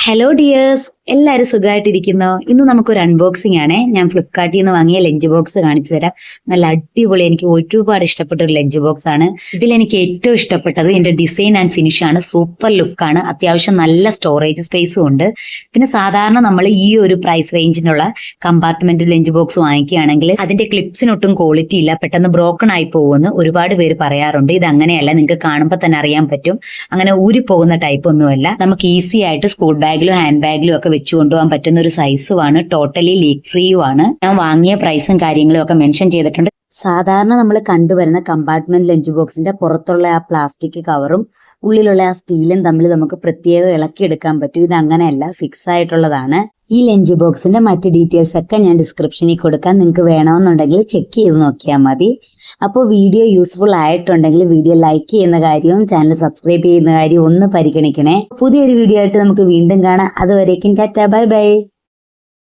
hello dears. എല്ലാവരും സുഖമായിട്ടിരിക്കുന്നോ ഇന്ന് നമുക്കൊരു അൺബോക്സിംഗ് ആണ്. ഞാൻ ഫ്ലിപ്കാർട്ടിൽ നിന്ന് വാങ്ങിയ ലഞ്ച് ബോക്സ് കാണിച്ചു തരാം. നല്ല അടിപൊളി എനിക്ക് ഒരുപാട് ഇഷ്ടപ്പെട്ട ഒരു ലഞ്ച് ബോക്സ് ആണ്. ഇതിൽ എനിക്ക് ഏറ്റവും ഇഷ്ടപ്പെട്ടത് ഇതിന്റെ ഡിസൈൻ ആൻഡ് ഫിനിഷ് ആണ്. സൂപ്പർ ലുക്കാണ് അത്യാവശ്യം നല്ല സ്റ്റോറേജ് സ്പേസും ഉണ്ട്. പിന്നെ സാധാരണ നമ്മൾ ഈ ഒരു പ്രൈസ് റേഞ്ചിനുള്ള കമ്പാർട്ട്മെന്റ് ലഞ്ച് ബോക്സ് വാങ്ങിക്കുകയാണെങ്കിൽ അതിന്റെ ക്ലിപ്സിനൊട്ടും ക്വാളിറ്റി ഇല്ല. പെട്ടെന്ന് ബ്രോക്കൺ ആയി പോകുമെന്ന് ഒരുപാട് പേര് പറയാറുണ്ട്. ഇത് അങ്ങനെയല്ല നിങ്ങൾക്ക് കാണുമ്പോൾ തന്നെ അറിയാൻ പറ്റും. അങ്ങനെ ഊരി പോകുന്ന ടൈപ്പ് ഒന്നുമല്ല. നമുക്ക് ഈസി ആയിട്ട് സ്കൂൾ ബാഗിലും ഹാൻഡ് ബാഗിലും ഒക്കെ വെച്ച് കൊണ്ടുപോകാൻ പറ്റുന്ന ഒരു സൈസുമാണ് ടോട്ടലി ലീക്ക് ഫ്രീയും ആണ്. ഞാൻ വാങ്ങിയ പ്രൈസും കാര്യങ്ങളും ഒക്കെ മെൻഷൻ ചെയ്തിട്ടുണ്ട്. സാധാരണ നമ്മൾ കണ്ടുവരുന്ന കമ്പാർട്ട്മെന്റ് ലഞ്ച് ബോക്സിന്റെ പുറത്തുള്ള ആ പ്ലാസ്റ്റിക് കവറും ഉള്ളിലുള്ള ആ സ്റ്റീലും തമ്മിൽ നമുക്ക് പ്രത്യേകം ഇളക്കിയെടുക്കാൻ പറ്റും. ഇത് അങ്ങനെയല്ല ഫിക്സ് ആയിട്ടുള്ളതാണ്. ഈ ലഞ്ച് ബോക്സിന്റെ മറ്റ് ഡീറ്റെയിൽസ് ഒക്കെ ഞാൻ ഡിസ്ക്രിപ്ഷനിൽ കൊടുക്കാം. നിങ്ങൾക്ക് വേണമെന്നുണ്ടെങ്കിൽ ചെക്ക് ചെയ്ത് നോക്കിയാൽ മതി. അപ്പോൾ വീഡിയോ യൂസ്ഫുൾ ആയിട്ടുണ്ടെങ്കിൽ വീഡിയോ ലൈക്ക് ചെയ്യുന്ന കാര്യവും ചാനൽ സബ്സ്ക്രൈബ് ചെയ്യുന്ന കാര്യവും ഒന്ന് പരിഗണിക്കണേ. പുതിയൊരു വീഡിയോ ആയിട്ട് നമുക്ക് വീണ്ടും കാണാം. അതുവരേക്കും ടാറ്റ ബൈ ബൈ.